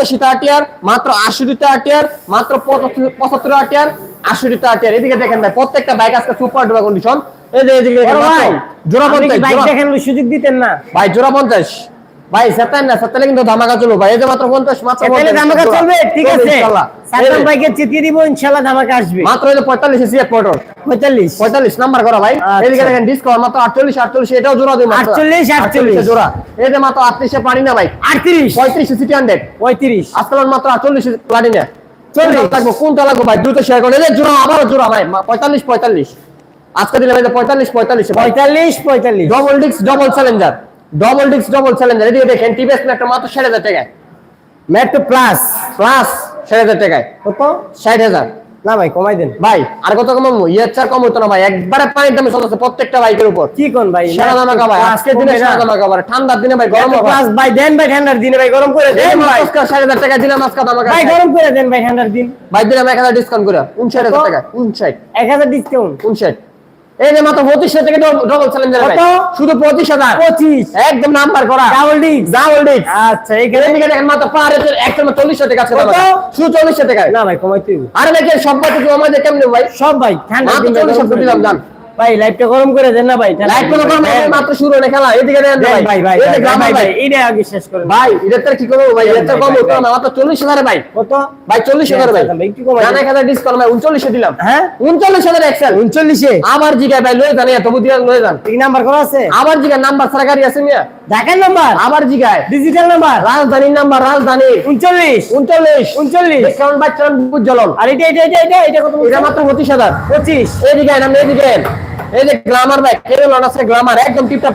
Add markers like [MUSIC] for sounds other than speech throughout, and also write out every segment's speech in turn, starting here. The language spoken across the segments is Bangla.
পঁচাশি টাকার মাত্র আশি টাকার মাত্র পঁচাত্তর- টাকা টাকার আশি টাকার এদিকে দেখেন ভাই প্রত্যেকটা বাইক আজকে সুপার ডুবা কন্ডিশন এই যে এদিকে জোড়া পঞ্চাশ বাইক দেখেন সুযোগ দিতেন না? ভাই জোড়া পঞ্চাশ। ভাই সেতাই না সেতালে কিন্তু ধামাকা চলবো। ভাই এই যে মাত্র পঞ্চাশ মাত্র তাহলে ধামাকা চলবে ঠিক আছে। সাদ্দাম ভাইকে চিতিয়ে দিব ইনশাআল্লাহ ধামাকা আসবে। মাত্র যে পঁয়তাল্লিশ এসি এক মোটর পঁয়তাল্লিশ। পঁয়তাল্লিশ নাম্বার করা ভাই। আচ্ছা। এদিকে দেখেন ডিসকাউন্ট মাত্র আটচল্লিশ আটচল্লিশ এটাও জোড়া দিই মাত্র। 48, 48 48 জোড়া। এই যে মাত্র আটত্রিশে পানি না ভাই। আটত্রিশ। পঁয়ত্রিশ সিটি হান্ড্রেড পঁয়ত্রিশ। আজকাল মাত্র আটচল্লিশ প্লাটিনা চল্লিশ। কোনটা লাগবো কোনটা লাগবো ভাই? দ্রুত শেয়ার করে এই জোড়া আবারও জোড়া ভাই। মা- পঁয়তাল্লিশ পঁয়তাল্লিশ। আজকে দিলাম যে পঁয়তাল্লিশ পঁয়তাল্লিশ পঁয়তাল্লিশ পঁয়তাল্লিশ। Double discs double challenger double discs double challenger এদিকে দেখেন টিভিএস একটা মাত্র ষাট হাজার টাকায়। মেট্রো প্লাস প্লাস ষাট হাজার টাকায়। কত? ষাট হাজার। না ভাই কমাই দেন। ভাই আর কত কমাবো? ইয়ে চার কম হতো না ভাই একবারে পানির দামে চলতেছে প্রত্যেকটা বাইকের উপর। কি কোন ভাই? সারা দামে ভাই আজকের দিনে সারা দামে ভাই ঠান্ডার দিনে ভাই গরম প্লাস ভাই দেন ভাই ঠান্ডার দিনে ভাই গরম করে দেন ভাই। ষাট হাজার টাকা দিলাম আজকে দাম ভাই গরম করে দেন ভাই ঠান্ডার দিন। ভাই দিলাম এক হাজার ডিসকাউন্ট করে। উনষাট হাজার কত? টাকা উনষাট। এক হাজার ডিসকাউন্ট উনষাট। এই যে মাত্র পঁচিশ হাজার টাকা ডবল চ্যালেঞ্জার কত? শুধু পঁচিশ হাজার। পঁচিশ। একদম নাম্বার করা। ডাবল ডিস্ক ডাবল ডিস্ক আচ্ছা এইখানে দেখেন মাত্র পার হচ্ছে একশো চল্লিশ টাকা আছে শুধু চল্লিশশো টাকা না ভাই কমাইতে। আরে নাকি সব কেউ আমাদের কেমনে ভাই? সব ভাই দিলাম দেন। ভাই লাইভটা গরম করে দেন না ভাই দিন কোনো ভাই। মাত্র শুরু হলো খেলা এদিকে দেন ভাই। ভাই ভাই, ভাই ভাই ভাই। আগে শেষ করেন ভাই এটা কি করব ভাই? এটা কম হতো না মাত্র চল্লিশ হাজার ভাই। কত? ভাই হাজার ভাই। একটু কম ডিসকাউন্ট ভাই উনচল্লিশে দিলাম। হ্যাঁ? হাজার এক্সেল উনচল্লিশে? আবার জিগা ভাই লয়ে যান তবু বুদ্ধি লয়ে যান। তিন নাম্বার করা আছে? আবার জিগা নাম্বার সরকারি আছে মিয়া। ঢাকার নাম্বার? আবার জিগায়। Digital number? রাজধানীর নাম্বার রাজধানী উনচল্লিশ। উনচল্লিশ। উনচল্লিশ। ডিসকাউন্ট বাচ্চান বুঝলন আর এটা এটা এটা এটা এটা কত এটা মাত্র পঁচিশ হাজার। পঁচিশ। আইন। এই যে গ্লামার ভাই কেন লন আছে গ্লামার একদম টিপটাপ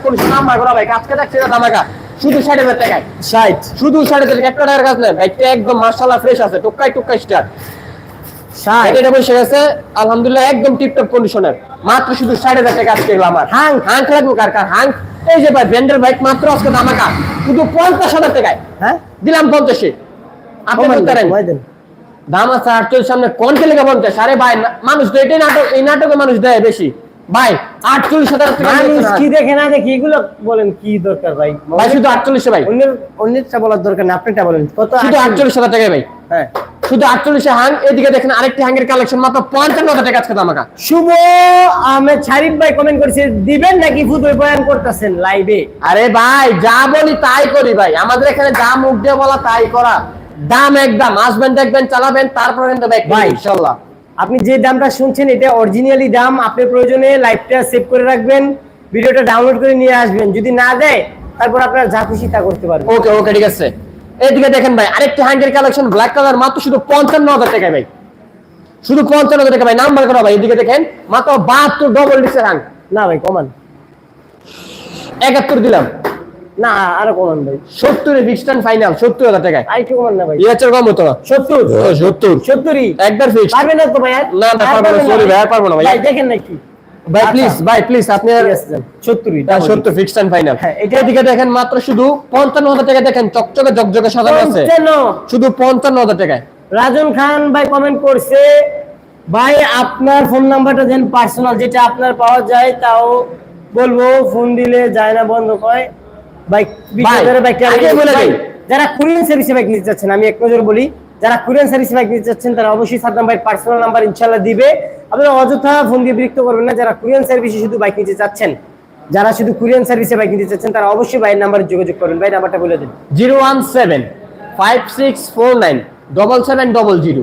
করা ভাই কাজকে দেখছে না দামাকা শুধু ষাট হাজার টাকায়। ষাট। শুধু ষাট হাজার একটা টাকার কাজ বাইকটা একদম মার্শাল্লাহ ফ্রেশ আছে টুকাই টুকাই স্টার ষাট। এটা বসে গেছে আলহামদুলিল্লাহ একদম টিপটপ কন্ডিশনের মাত্র শুধু ষাট হাজার টাকা আজকে গ্লামার হাং হাং লাগবো কার কার হাং এই যে ভাই ব্র্যান্ডের বাইক মাত্র আজকে দামাকা শুধু পঞ্চাশ হাজার টাকায়। হ্যাঁ? দিলাম পঞ্চাশে আপনি। দাম আছে আটচল্লিশ সামনে কোন লেগে পঞ্চাশ? আরে ভাই মানুষ তো এটাই নাটক এই নাটকে মানুষ দেয় বেশি। ভাই আটচল্লিশ হাজার টাকা মানুষ কি দেখে না দেখে এগুলো বলেন কি দরকার ভাই? ভাই শুধু আটচল্লিশে ভাই। অন্যের অন্যেরটা বলার দরকার না আপনারটা বলেন। কত শুধু আটচল্লিশ? হাজার টাকা ভাই। হ্যাঁ। শুধু আটচল্লিশে হাং এদিকে দেখেন আরেকটি হাঙ্গের কালেকশন মাত্র পঞ্চান্ন হাজার টাকা আজকে দামাকা শুভ আহমেদ শারিফ ভাই কমেন্ট করেছে দিবেন নাকি ফুটবল বয়ান করতেছেন লাইভে আরে ভাই যা বলি তাই করি ভাই। আমাদের এখানে যা মুখ দিয়ে বলা তাই করা। দাম একদম আসবেন দেখবেন চালাবেন তারপর কিন্তু ভাই। ইনশাল্লাহ। আপনি যে দামটা শুনছেন এটা অরিজিনালি দাম আপনি প্রয়োজনে লাইভটা সেভ করে রাখবেন। ভিডিওটা ডাউনলোড করে নিয়ে আসবেন। যদি না দেয় তারপর আপনার যা খুশি তা করতে পারবেন। ওকে ওকে ঠিক আছে। এইদিকে দেখেন ভাই আরেকটি হাঙ্গের কালেকশন ব্ল্যাক কালার মাত্র শুধু পঞ্চান্ন হাজার টাকা ভাই। শুধু পঞ্চান্ন হাজার টাকা ভাই নাম্বার করা ভাই এদিকে দেখেন মাত্র বাহাত্তর ডবল ডিসের হাং। না ভাই কমান। একাত্তর দিলাম। না আরও কমান ভাই। সত্তরে ফাইনাল সত্তর হাজার টাকায়। আর একটু কমান না ভাই। হচ্ছে কম হতো না সত্তর? সত্তর। সত্তরই? একবার ফিক্স পারবেন না তো ভাই না, পারব না, পারবেন ভাই, আর পারব না ভাই। ভাই দেখেন নাকি। ভাই আচ্ছা। প্লিজ ভাই প্লিজ আপনি হ্যাঁ, ফিক্সড ফাইনাল হ্যাঁ, এটা দেখেন মাত্র শুধু পঞ্চান্ন হাজার টাকা দেখেন চকচকে জকজকে সাজানো আছে। শুধু পঞ্চান্ন হাজার টাকায়। রাজন খান ভাই কমেন্ট করছে ভাই আপনার ফোন নাম্বারটা দেন পার্সোনাল যেটা আপনার পাওয়া যায় তাও বলব ফোন দিলে যায় না বন্ধ করে বাইক ভাই, যারা কুরিয়ান সার্ভিসে বাইক নিতে চাচ্ছেন আমি এক নজর বলি যারা কুরিয়ান সার্ভিসে বাইক নিতে চাচ্ছেন তারা অবশ্যই সাদ্দাম ভাই পার্সোনাল নাম্বার ইনশাল্লাহ দিবে। আপনারা অযথা ফোন দিয়ে বিরক্ত করবেন না যারা কুরিয়ান সার্ভিসে শুধু বাইক নিতে চাচ্ছেন যারা শুধু কুরিয়ান সার্ভিসে বাইক নিতে চাচ্ছেন তারা অবশ্যই ভাইয়ের নাম্বারে যোগাযোগ করবেন। ভাই নাম্বারটা বলে দিন। Zero one seven five six four nine double seven double zero.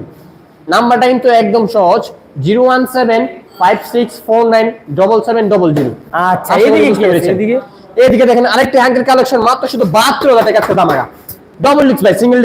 নাম্বারটা কিন্তু একদম সহজ। Zero one seven five six four nine double seven double zero. আচ্ছা এদিকে এদিকে? দেখেন আরেকটি হ্যাঙ্গের কালেকশন মাত্র শুধু বাহাত্তর হাজার টাকা দামাকা। ডবল ডিক্স ভাই সিঙ্গেল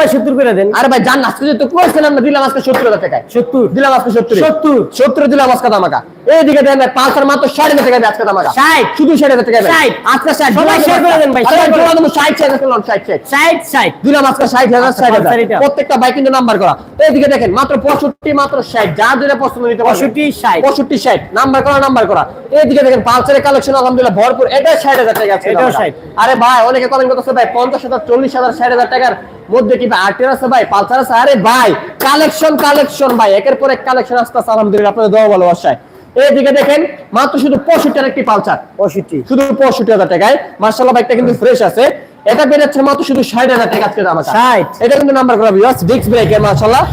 ভাই সত্তর করে দেন। আরে ভাই জান আজকে তো কইছিলাম না দিলাম আজকে সত্তর হাজার টাকায়। সত্তর। দিলাম আজকে সত্তর। সত্তর। সত্তর দিলাম আজকে দামাকা এইদিকে দেন ভাই পাঁচ হাজার মাত্র ষাট হাজার টাকা আজকে দামাকা ষাট। শুধু ষাট হাজার টাকা ষাট। আজকে ষাট সবাই share করে দেন ভাই, আরে share করে জোড়া দেবো ষাট ষাট হাজার ষাট ষাট। ষাট ষাট। দিলাম আজকে ষাট হাজার আচ্ছা, ষাট হাজার প্রত্যেকটা বাইক কিন্তু নাম্বার করা। এইদিকে দেখেন মাত্র পঁয়ষট্টি মাত্র ষাট যা দিলে পছন্দ নিতে পারবেন। পঁয়ষট্টি, ষাট। পঁয়ষট্টি ষাট নাম্বার করা নাম্বার করা। এইদিকে দেখেন পালসারের কালেকশন আলহামদুলিল্লাহ ভরপুর। এটা ষাট হাজার টাকা আছে দামটা। 60 আরে ভাই অনেকে কমেন্ট করতেছে ভাই পঞ্চাশ হাজার চল্লিশ হাজার ষাট হাজার টাকার মধ্যে কি আর্টের আছে ভাই? পালসার আছে? আরে ভাই কালেকশন কালেকশন ভাই। একের পর এক কালেকশন আসতে আছে আলহামদুলিল্লাহ আপনাদের দোয়া ভালোবাসায়। এইদিকে দেখেন মাত্র শুধু পঁয়ষট্টি একটি পালসার। পঁয়ষট্টি। শুধু পঁয়ষট্টি হাজার টাকায়। মার্শাল্লাহ বাইকটা কিন্তু ফ্রেশ আছে। এটা বেরোচ্ছে মাত্র শুধু ষাট হাজার টাকা আজকে দাম 60 এটা কিন্তু নাম্বার করা ডিস্ক ব্রেকের মাশাআল্লাহ।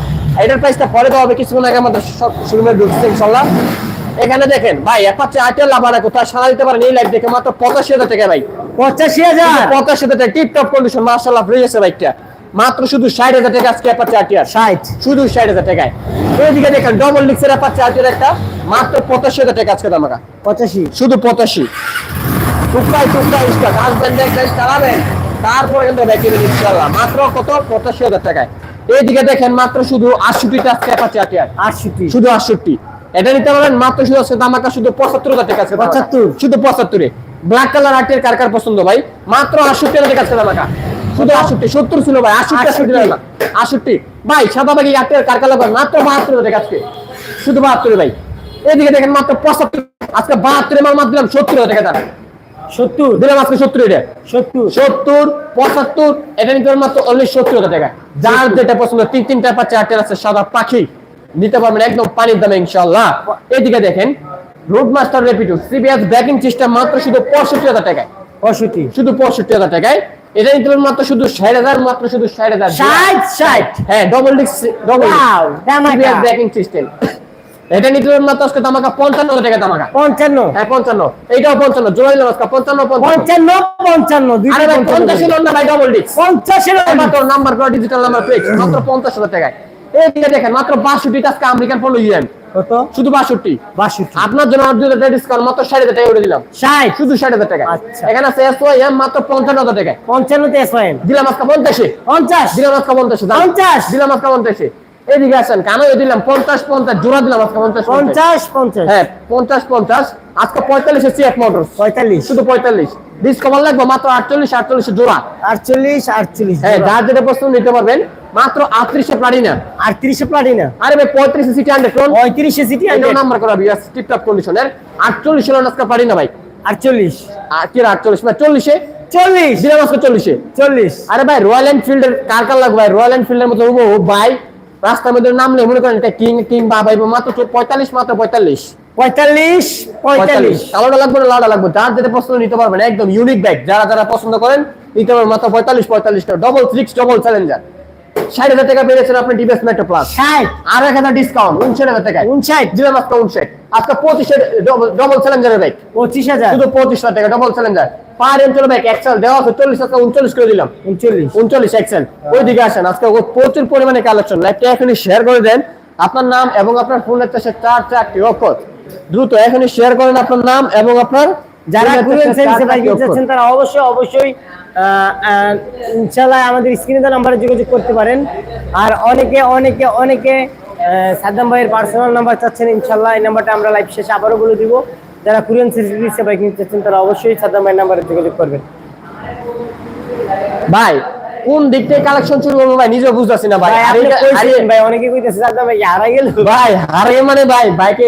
এটার প্রাইসটা পরে দেওয়া হবে কিছুক্ষণ আগে আমাদের শোরুমে ঢুকছে ইনশাআল্লাহ। এখানে দেখেন ভাই অ্যাপাচে আইটেল লাভানা কোথায় সারা দিতে পারেন এই লাইট দেখে মাত্র পঁচাশি হাজার টাকা ভাই। পঁচাশি হাজার? পঁচাশি হাজার টাকা টিপ টপ কন্ডিশন মাশাআল্লাহ ফ্রি আছে বাইকটা। মাত্র শুধু ষাট হাজার টাকা আজকে অ্যাপাচে আইটিআর ষাট? শুধু ষাট হাজার টাকায়। ওইদিকে দেখেন ডবল ডিক্সের অ্যাপাচে আইটিআর একটা মাত্র পঁচাশি হাজার টাকা আজকে দাম পঁচাশি? শুধু পঁচাশি। টুকটাই টুকটাই স্টার্ট আসবেন দেখবেন চালাবেন তারপরে কিন্তু দেবেন ইনশাল্লাহ মাত্র কত? পঁচাশি হাজার টাকায়। এইদিকে দেখেন মাত্র শুধু আটষট্টিটা আজকে অ্যাপাচে আটিয়ার আটষট্টি। শুধু আটষট্টি। এটা নিতে পারেন মাত্র শুধু আজকে দামাকা শুধু পঁচাত্তর হাজার টাকা আছে। 75 শুধু পঁচাত্তরে। ব্ল্যাক কালার আটের কার কার পছন্দ ভাই? মাত্র আটষট্টি হাজার টাকা আছে দামাকা। শুধু আটষট্টি সত্তর ছিল ভাই আটষট্টি আটষট্টি না আটষট্টি। ভাই সাদা বাকি আটের কার লাগবে? মাত্র বাহাত্তর হাজার টাকা আজকে শুধু বাহাত্তরে ভাই। এদিকে দেখেন মাত্র পঁচাত্তর। আজকে বাহাত্তরে মাল মাত্র দিলাম সত্তর হাজার টাকা দাম। সত্তর? দিলাম আজকে সত্তর এটা। সত্তর? সত্তর পঁচাত্তর এটা নিতে পারবেন মাত্র অনলি সত্তর হাজার টাকা। যার যেটা পছন্দ তিন তিনটা পা চারটে আছে সাদা পাখি। নিতে পারবেন একদম পানির দামে ইনশাল্লাহ এদিকে দেখেন রোড মাস্টার রেপিটু সিবিএস ব্যাকিং সিস্টেম মাত্র শুধু পঁয়ষট্টি হাজার টাকায়। পঁয়ষট্টি। শুধু পঁয়ষট্টি হাজার টাকায়। এটা নিতে মাত্র শুধু ষাট হাজার মাত্র শুধু ষাট হাজার ষাট ষাট। হ্যাঁ ডবল ডিস্ক ডবল দামাকা। ব্যাকিং সিস্টেম এটা নিতে মাত্র আজকে দামাকা পঞ্চান্ন হাজার টাকা দামাকা। পঞ্চান্ন। হ্যাঁ পঞ্চান্ন। এইটাও পঞ্চান্ন। জোড়া দিলাম আজকে পঞ্চান্ন পঞ্চান্ন। পঞ্চান্ন পঞ্চাশে না ভাই ডবল ডিস্ক পঞ্চাশের মাত্র নাম্বার ডিজিটাল নাম্বার প্লেট মাত্র পঞ্চাশ হাজার টাকায়। এই দিকে দেখেন মাত্র বাষট্টি আজকে আমেরিকান পণ্য ইয়েন কত? শুধু বাষট্টি। বাষট্টি। আপনার জন্য আর দুই হাজার ডিসকাউন্ট মাত্র ষাট হাজার টাকা করে দিলাম। ষাট? শুধু ষাট হাজার টাকা। আচ্ছা। এখানে আছে এস মাত্র পঞ্চান্ন হাজার টাকায় পঞ্চান্নতে এসওএম দিলাম আজকে পঞ্চাশে। পঞ্চাশ? দিলাম আজকে পঞ্চাশে। দাম। পঞ্চাশ। দিলাম আজকে পঞ্চাশে। এদিকে আসেন কেন দিলাম পঞ্চাশ পঞ্চাশ জোড়া দিলাম আজকে পঞ্চাশ পঞ্চাশ। পঞ্চাশ পঞ্চাশ। হ্যাঁ পঞ্চাশ পঞ্চাশ। আজকে পঁয়তাল্লিশে সিএফ মোটরস পঁয়তাল্লিশ। শুধু পঁয়তাল্লিশ। লাগবে মাত্র আটচল্লিশ আটচল্লিশে জোড়া। আটচল্লিশ আটচল্লিশ হ্যাঁ যার যেটা প্রশ্ন নিতে পারবেন। মাত্র আটত্রিশে প্লাটিনা আটত্রিশে প্লাটিনা আরে ভাই পঁয়ত্রিশে সিটি সিটি এটাও নাম্বার করা বিয়াস টিপটপ কন্ডিশনের আটচল্লিশ হলো আজকে পারিনা ভাই। আর কি আটচল্লিশ? মানে চল্লিশে। চল্লিশ। দিলাম আজকে চল্লিশে। চল্লিশ। আরে ভাই রয়্যাল এনফিল্ডের কার কার লাগবে ভাই? রয়্যাল এনফিল্ডের মতো ও ভাই। রাস্তার মধ্যে নামলে মনে করেন এটা কিং কিং বা ভাই মাত্র চো- পঁয়তাল্লিশ মাত্র পঁয়তাল্লিশ। পঁয়তাল্লিশ পঁয়তাল্লিশ। কালোটা লাগবে না লাউটা লাগবে। যার যেটা পছন্দ নিতে পারবেন একদম ইউনিক ব্যাগ যারা যারা পছন্দ করেন নিতে পারবেন মাত্র পঁয়তাল্লিশ পঁয়তাল্লিশ ডবল সিক্স ডবল চ্যালেঞ্জার ষাট হাজার টাকা পেয়েছেন আপনি মেট্রো প্লাস ষাট? আর এক হাজার ডিসকাউন্ট উনষাট হাজার টাকা উনষাট? আজকে উনষাট। আজকে পঁচিশে ডবল হাজার? শুধু পঁচিশ হাজার টাকা ডবল পার ব্যাগ এক্সেল দেওয়া আছে চল্লিশ উনচল্লিশ করে দিলাম। উনচল্লিশ। উনচল্লিশ এক্সেল ওই দিকে আসেন আজকে প্রচুর পরিমাণে কালেকশন লাইভটা এখনই শেয়ার করে দেন। আপনার নাম এবং আপনার ফোনের চাষে চার চারটি অক্ষর। দ্রুত এখনই শেয়ার করেন আপনার নাম এবং আপনার যারা বাইক তারা অবশ্যই অবশ্যই ইনশাল্লাহ আমাদের স্ক্রিনে দেওয়া নাম্বারে যোগাযোগ করতে পারেন। আর অনেকে অনেকে অনেকে সাদ্দাম ভাইয়ের পার্সোনাল নাম্বার চাচ্ছেন ইনশাল্লাহ এই নাম্বারটা আমরা লাইভ শেষে আবারও বলে দিব। যারা কুরিয়ান সার্ভিসে বাইক নিতে চাচ্ছেন তারা অবশ্যই সাদ্দাম ভাইয়ের নাম্বারে যোগাযোগ করবেন। ভাই কোন দিক থেকে কালেকশন শুরু করব ভাই? নিজেও বুঝতেছি না ভাই। ভাই ভাই অনেকে কইতেছে সাদ্দাম ভাই হারাই গেল। ভাই হারিয়ে মানে ভাই বাইকে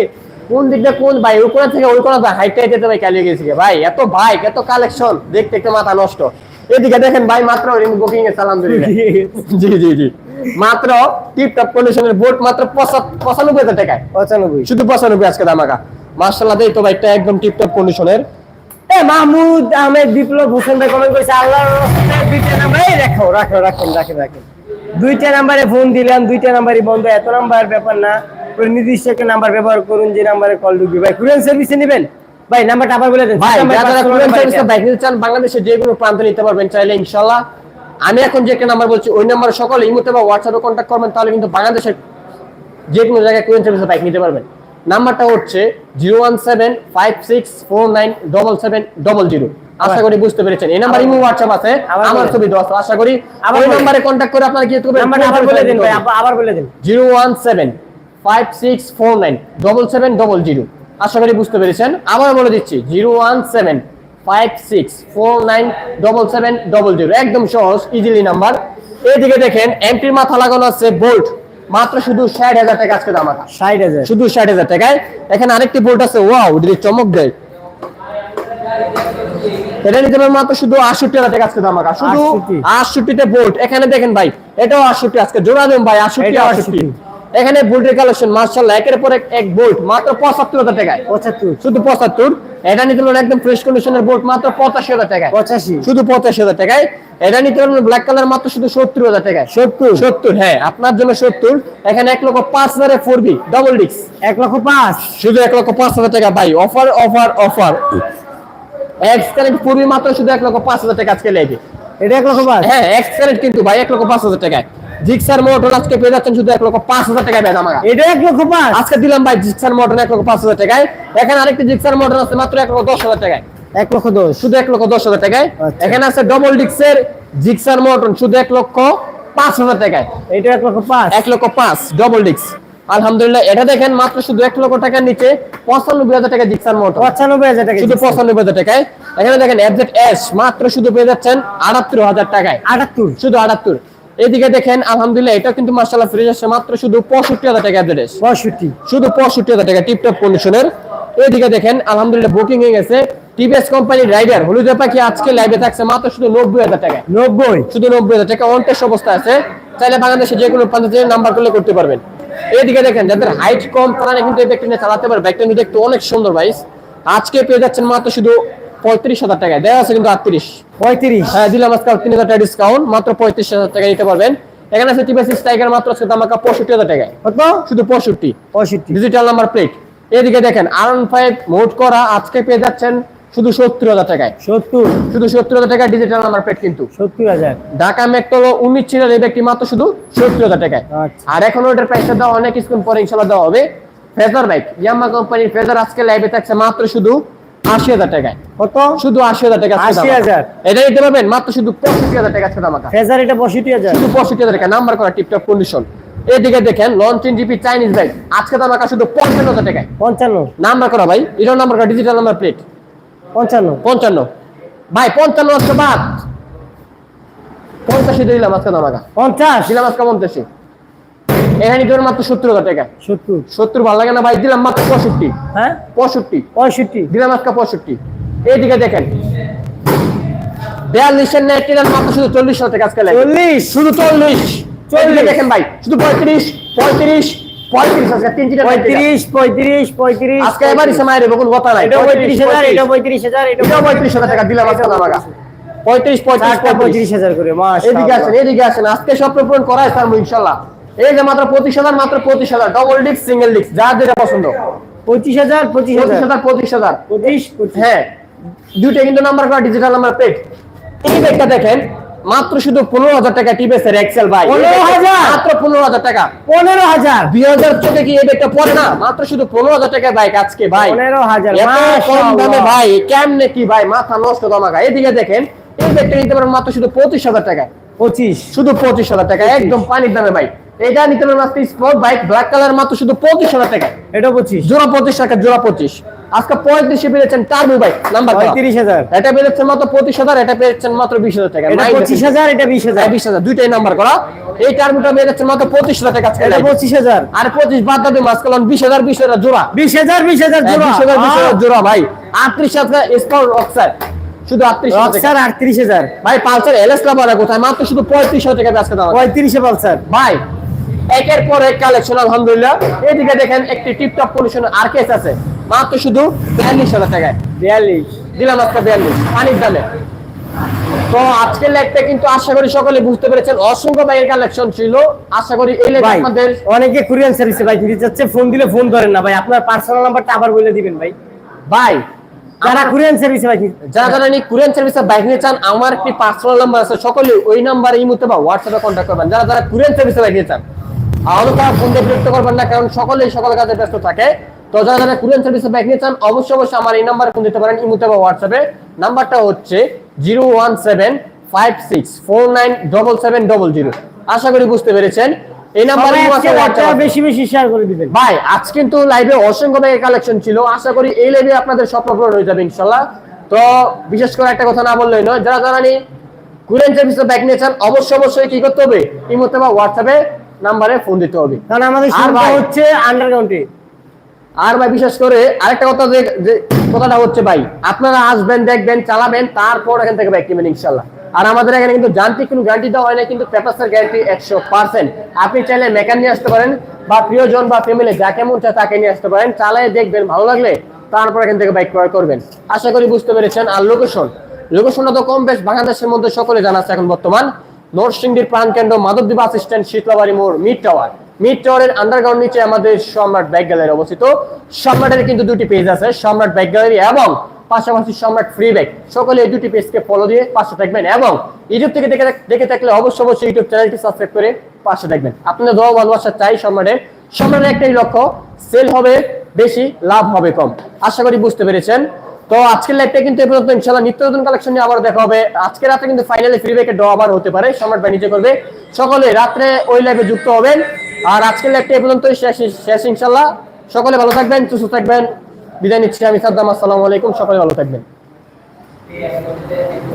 কোন দিকটা কোন ভাই ওই কোনা থেকে ওই কোনা হাইটে যেতে ভাই কালিয়ে গেছি ভাই এত বাইক এত কালেকশন দেখতে দেখতে মাথা নষ্ট। এদিকে দেখেন ভাই মাত্র বুকিং এ সালাম [LAUGHS] জি জি জি। মাত্র টিপ টপ কন্ডিশনের বোট মাত্র পঁচানব্বই হাজার টাকায়। পঁচানব্বই। শুধু পঁচানব্বই আজকে দামাকা মার্শাল্লাহ দেই তো বাইকটা একদম টিপ টপ কন্ডিশনের এ মাহমুদ আহমেদ বিপ্লব হোসেন ভাই কমেন্ট করেছে আল্লাহর রহমতে দুইটা নাম্বার রাখো রাখো রাখেন রাখেন রাখেন। দুইটা নাম্বারে ফোন দিলাম দুইটা নাম্বারই বন্ধ। এত নাম্বার ব্যাপার না। নির্দিষ্ট একটা নাম্বার ব্যবহার করুন যে নাম্বারে কল ঢুকবে। ভাই কুরিয়ান সার্ভিসে নেবেন? ভাই নাম্বারটা আবার বলে দেন। ভাই যারা যারা personal সার্ভিসে বাইক নিতে চান বাংলাদেশের যে কোনো প্রান্তে নিতে পারবেন চাইলে ইনশাল্লাহ আমি এখন যে একটা নাম্বার বলছি ওই নাম্বারে সকলে ইমোতে বা হোয়াটসঅ্যাপে কন্ট্যাক্ট করবেন তাহলে কিন্তু বাংলাদেশের যে কোনো জায়গায় সার্ভিসে বাইক নিতে পারবেন। নাম্বারটা হচ্ছে zero one seven five six four nine double seven double zero আশা করি বুঝতে পেরেছেন। এই নাম্বার ইমো হোয়াটসঅ্যাপ আছে আমার। ছবি দেওয়া আছে। আশা করি ওই নাম্বারে কন্ট্যাক্ট করে আপনারা কি করবেন নাম্বারটা আবার বলে দিন ভাই আবার বলে দিন। Zero one seven five six four nine double seven double zero আশা করি বুঝতে পেরেছেন। আবার বলে দিচ্ছি zero one seven five six four nine double seven double zero. একদম সহজ ইজিলি নাম্বার এদিকে দেখেন এমটির মাথা লাগানো আছে বোল্ট মাত্র শুধু ষাট হাজার টাকা আজকে দাম আছে ষাট হাজার। শুধু ষাট হাজার টাকায়। এখানে আরেকটি বোল্ট আছে ওয়াও যদি চমক দেয়। এটা নিতে পারবেন মাত্র শুধু আটষট্টি হাজার টাকা আজকে দাম শুধু আটষট্টিতে বোল্ট এখানে দেখেন ভাই এটাও আটষট্টি আজকে। জোড়া দেন ভাই আটষট্টি আটষট্টি। 68 এখানে বোল্টের কালেকশন মার্শাল্লাহ একের পর এক বোল্ট মাত্র পঁচাত্তর হাজার টাকায়। পঁচাত্তর। শুধু পঁচাত্তর এটা নিতে পারবেন একদম ফ্রেশ কন্ডিশনের বোল্ট মাত্র পঁচাশি হাজার টাকায়। পঁচাশি। শুধু পঁচাশি হাজার টাকায়। এটা নিতে পারবেন ব্ল্যাক কালার মাত্র শুধু সত্তর হাজার টাকায়। সত্তর। সত্তর হ্যাঁ আপনার জন্য সত্তর। এখানে এক লক্ষ পাঁচ হাজারে ফোর বি ডবল ডিক্স এক লক্ষ পাঁচ। শুধু এক লক্ষ পাঁচ হাজার টাকা ভাই। Offer offer offer ex current পূর্বী মাত্র শুধু এক লক্ষ পাঁচ হাজার টাকা আজকে লেগে। এটা এক লক্ষ পাঁচ। হ্যাঁ এক্স কারেন্ট কিন্তু ভাই এক লক্ষ পাঁচ হাজার টাকায়। জিক্সার মোটর আজকে পেয়ে যাচ্ছেন শুধু এক লক্ষ পাঁচ হাজার টাকায় এটা এক লক্ষ পাঁচ আজকে দিলাম ভাই জিক্সার মোটর এক লক্ষ পাঁচ হাজার টাকায় এখানে আরেকটি জিক্সার মোটর আছে মাত্র এক লক্ষ দশ হাজার টাকায় এক লক্ষ দশ শুধু এক লক্ষ দশ হাজার টাকায় আচ্ছা। এখানে আছে ডবল ডিক্সের জিক্সার মোটর শুধু এক লক্ষ পাঁচ হাজার টাকায় এটা এক লক্ষ পাঁচ এক লক্ষ পাঁচ ডবল ডিক্স আলহামদুলিল্লাহ এটা দেখেন মাত্র শুধু এক লক্ষ টাকার নিচে পঁচানব্বই হাজার টাকা জিক্সার মোটর পঁচানব্বই হাজার টাকা শুধু পঁচানব্বই হাজার টাকায় এখানে দেখেন এফজেড এস মাত্র শুধু পেয়ে যাচ্ছেন আটাত্তর হাজার টাকায় আটাত্তর শুধু আটাত্তর এদিকে দেখেন আলহামদুলিল্লাহ এটা কিন্তু মার্শাল্লাহ ফ্রিজ আসছে মাত্র শুধু পঁয়ষট্টি হাজার টাকা এস পঁয়ষট্টি। শুধু পঁয়ষট্টি হাজার টাকা টিপটপ কন্ডিশনের এদিকে দেখেন আলহামদুলিল্লাহ বুকিং হয়ে গেছে। টিভিএস কোম্পানির রাইডার হলুদ পাখি আজকে লাইভে থাকছে? মাত্র শুধু নব্বই হাজার টাকা। নব্বই। শুধু নব্বই হাজার টাকা অনটেস্ট অবস্থা আছে। চাইলে বাংলাদেশে যে কোনো প্রান্তে নাম্বার করলে করতে পারবেন। এদিকে দেখেন যাদের হাইট কম তারা কিন্তু এই ব্যাগটা নিয়ে চালাতে পারে ব্যাগটা কিন্তু দেখতে অনেক সুন্দর ভাইস আজকে পেয়ে যাচ্ছেন মাত্র শুধু পঁয়ত্রিশ হাজার টাকায়। দেওয়া আছে কিন্তু আটত্রিশ। পঁয়ত্রিশ? হ্যাঁ দিলাম আজকে তিন হাজার টাকা ডিসকাউন্ট মাত্র পঁয়ত্রিশ হাজার টাকা দিতে পারবেন। এখানে আছে টিভিএস স্ট্রাইকার মাত্র আছে দামাকা পঁয়ষট্টি হাজার টাকায়। কত? শুধু পঁয়ষট্টি। পঁয়ষট্টি। ডিজিটাল নাম্বার প্লেট এদিকে দেখেন আর ফাইভ মোড করা আজকে পেয়ে যাচ্ছেন শুধু সত্তর হাজার টাকায়। সত্তর? শুধু সত্তর হাজার টাকা ডিজিটাল নাম্বার প্লেট কিন্তু। সত্তর হাজার। ঢাকা মেট্রো উনিশ ছিল এই ব্যক্তি মাত্র শুধু সত্তর হাজার টাকায়। আচ্ছা। আর এখন ওটার প্রাইসটা দেওয়া অনেক কিছুক্ষণ পরে ইনশাল্লাহ দেওয়া হবে। ফেজার বাইক ইয়ামা কোম্পানির ফেজার আজকে লাইভে থাকছে মাত্র শুধু আশি হাজার টাকায়। কত? শুধু আশি হাজার টাকা 80,000 দাম। এটা দিতে পারবেন? মাত্র শুধু পঁয়ষট্টি হাজার টাকা ছেড়ে আমাকে ফেজার এটা পঁয়ষট্টি হাজার। শুধু পঁয়ষট্টি হাজার টাকা। নাম্বার করা টিপটপ কন্ডিশন এদিকে দেখেন লঞ্চ জিপি চাইনিজ বাইক আজকে দাম রাখা শুধু পঞ্চান্ন হাজার টাকায়। পঞ্চান্ন। নাম্বার করা ভাই এটার নাম্বার করা ডিজিটাল নাম্বার প্লেট পঞ্চান্ন। পঞ্চান্ন। ভাই পঞ্চান্ন আজকে বাদ। পঞ্চাশি দিলাম আজকে দাম রাখা পঞ্চাশ? দিলাম আজকে পঞ্চাশি এখানে মাত্র সত্তর হাজার টাকা? সত্তর। সত্তর ভালো লাগে না ভাই? দিলাম মাত্র পঁয়ষট্টি। হ্যাঁ? পঁয়ষট্টি। পঁয়ষট্টি। দিলাম আজকে পঁয়ষট্টি। এইদিকে দেখেন। বিয়াল্লিশের নেট মাত্র শুধু চল্লিশ হাজার টাকা আজকে লাগে। চল্লিশ? শুধু চল্লিশ। চল্লিশ। দেখেন ভাই শুধু পঁয়ত্রিশ পঁয়ত্রিশ পঁয়ত্রিশ আজকে তিন চিটা পঁয়ত্রিশ পঁয়ত্রিশ পঁয়ত্রিশ আজকে কথা নাই। এটা পঁয়ত্রিশ হাজার এটা পঁয়ত্রিশ হাজার এটা পঁয়ত্রিশ। হাজার টাকা দিলাম আজকে পঁয়ত্রিশ পঁয়ত্রিশ পঁয়ত্রিশ। হাজার করে মাস এদিকে আসেন এদিকে আসেন। আজকে সব পূরণ পারব ইনশাল্লাহ এই যে মাত্র পঁচিশ হাজার মাত্র পঁচিশ হাজার ডবল ডিস্ক সিঙ্গেল ডিস্ক যার যেটা পছন্দ। পঁচিশ হাজার পঁচিশ হাজার। হাজার পঁচিশ হাজার। পঁচিশ হ্যাঁ দুইটা কিন্তু নাম্বার করা ডিজিটাল নাম্বার প্লেট এই ব্যাগটা দেখেন মাত্র শুধু পনেরো হাজার টাকা টিভিএস এর এক্সেল ভাই। 15,000? মাত্র পনেরো হাজার টাকা। পনেরো হাজার? দুই হাজার চোখে কি এই ব্যাগটা পড়ে না? মাত্র শুধু পনেরো হাজার টাকা বাইক আজকে ভাই। পনেরো হাজার কম দামে ভাই কেমনে কি ভাই মাথা নষ্ট দমাকা এদিকে দেখেন এই ব্যাগটা নিতে পারেন মাত্র শুধু পঁচিশ হাজার টাকা। পঁচিশ। শুধু পঁচিশ হাজার টাকা একদম পানির দামে ভাই। এটা নিতে পারেন মাত্র স্পোর্ট বাইক ব্ল্যাক কালার মাত্র শুধু পঁচিশ হাজার টাকা। এটা পঁচিশ। জোড়া পঁচিশ টাকা জোড়া পঁচিশ। আজকে পঁয়ত্রিশে পেরেছেন টার্বো বাইক নাম্বার পঁয়ত্রিশ হাজার। এটা পেয়েছেন মাত্র পঁচিশ হাজার এটা পেয়েছেন মাত্র বিশ হাজার টাকা। পঁচিশ হাজার এটা বিশ হাজার। বিশ হাজার। দুইটাই নাম্বার করা। এই টার্বোটা পেয়েছেন মাত্র পঁচিশ হাজার টাকা এটা পঁচিশ হাজার। আর পঁচিশ বাদ দাবি মাস করলাম বিশ হাজার বিশ হাজার জোড়া। বিশ হাজার বিশ হাজার হ্যাঁ, জোড়া। বিশ হাজার বিশ হাজার জোড়া ভাই। আটত্রিশ হাজার স্পোর্ট অক্সার শুধু আটত্রিশ হাজার ভাই পালসার এলএস লাভারা কোথায়? মাত্র শুধু পঁয়ত্রিশ হাজার টাকা আজকে দাম পঁয়ত্রিশে পালসার। ভাই একের পর এক কালেকশন আলহামদুলিল্লাহ। এদিকে দেখেন একটি টিপটপ কন্ডিশন আর কেস আছে। মাত্র শুধু বিয়াল্লিশ হাজার টাকায়। বিয়াল্লিশ। দিলাম আজকে বিয়াল্লিশ। পানির দামে। তো আজকের লাইভটা কিন্তু আশা করি সকলে বুঝতে পেরেছেন। অসংখ্য বাইরের কালেকশন ছিল। আশা করি এই লাইভ আপনাদের অনেকে কুরিয়ান সার্ভিসে ভাই দিতে চাচ্ছে ফোন দিলে ফোন ধরেন না। ভাই আপনার পার্সোনাল নাম্বারটা আবার বলে দিবেন ভাই। ভাই যারা কুরিয়ান সার্ভিসে ভাই। যারা যারা নি কুরিয়ান সার্ভিসে বাইক নিয়ে চান আমার একটি পার্সোনাল নাম্বার আছে। সকলে ওই নাম্বারে এই মুহূর্তে বা হোয়াটসঅ্যাপে কন্ট্যাক্ট করবেন। যারা যারা কুরিয়ান সার্ভিসে বাইক নিয়ে চান। তারা ফোন দিয়ে বিরক্ত করবেন না কারণ সকলেই সকল কাজে ব্যস্ত থাকে। তো যারা যারা কুরিয়ান সার্ভিসে নিয়ে চান অবশ্যই অবশ্যই আমার এই নাম্বারে ফোন দিতে পারেন ইমুতে বা হোয়াটসঅ্যাপে নাম্বারটা হচ্ছে zero one seven five six four nine double seven double zero. আশা করি বুঝতে পেরেছেন। এই নাম্বারে বেশি বেশি শেয়ার করে দিবেন। ভাই আজ কিন্তু লাইভে অসংখ্য ব্যাগের কালেকশন ছিল। আশা করি এই লাইভে আপনাদের স্বপ্ন পূরণ হয়ে যাবে ইনশাল্লাহ। তো বিশেষ করে একটা কথা না বললেই নয় যারা যারা নি কুরিয়ান সার্ভিসে ব্যাগ নিয়েছেন অবশ্যই অবশ্যই কি করতে হবে? ইমোতে বা হোয়াটসঅ্যাপে নাম্বারে ফোন দিতে হবে। কারণ আমাদের ভাই- হচ্ছে আন্ডারগ্রাউন্ডে আর ভাই বিশেষ করে আরেকটা কথা যে যে কথাটা হচ্ছে ভাই আপনারা আসবেন দেখবেন চালাবেন তারপর এখান থেকে ব্যাগ কিনবেন ইনশাল্লাহ আর আমাদের এখানে কিন্তু যান্ত্রিক কোনো গ্যারান্টি দেওয়া হয় না কিন্তু পেপারসের গ্যারান্টি একশো পার্সেন্ট আপনি চাইলে মেকান নিয়ে আসতে পারেন বা প্রিয়জন বা ফ্যামিলি যাকে মন চায় তাকে নিয়ে আসতে পারেন। চালায় দেখবেন ভালো লাগলে তারপর এখান থেকে বাইক ক্রয় করবেন। আশা করি বুঝতে পেরেছেন। আর লোকেশন লোকেশনটা তো কম বেশ বাংলাদেশের মধ্যে সকলে জানা আছে এখন বর্তমান। নরসিংদীর প্রাণ কেন্দ্র মাধবদ্বীপ বাস স্ট্যান্ড শীতলাবাড়ি মোড়, মিড টাওয়ার। মিড টাওয়ারের আন্ডারগ্রাউন্ড নিচে আমাদের সম্রাট বাইক গ্যালারি অবস্থিত। সম্রাটের কিন্তু দুটি পেজ আছে, সম্রাট বাইক গ্যালারি এবং পাশাপাশি সম্রাট ফ্রি ব্যাগ সকলে এই দুটি পেজকে ফলো দিয়ে পাশে থাকবেন এবং ইউটিউব থেকে দেখে দেখে থাকলে অবশ্যই অবশ্যই ইউটিউব চ্যানেলটি সাবস্ক্রাইব করে পাশে থাকবেন। আপনাদের দোয়া ভালোবাসা চাই সম্রাটের। সম্রাটের একটাই লক্ষ্য সেল হবে, বেশি, লাভ হবে কম। আশা করি বুঝতে পেরেছেন। তো আজকের লাইভটা কিন্তু এই পর্যন্ত। ইনশাআল্লাহ নিত্য নতুন কালেকশন নিয়ে আবার দেখা হবে। আজকে রাতে কিন্তু ফাইনালি ফ্রি ব্যাকের ড্র আবার হতে পারে। সম্রাট নিজে করবে। সকলে রাত্রে ওই লাইভে যুক্ত হবেন। আর আজকের লাইভটা এই পর্যন্ত শেষ শেষ ইনশাল্লাহ সকলে ভালো থাকবেন, সুস্থ থাকবেন। বিদায় নিচ্ছি আমি সাদ্দাম। আসসালামু আলাইকুম। সকলে ভালো থাকবেন।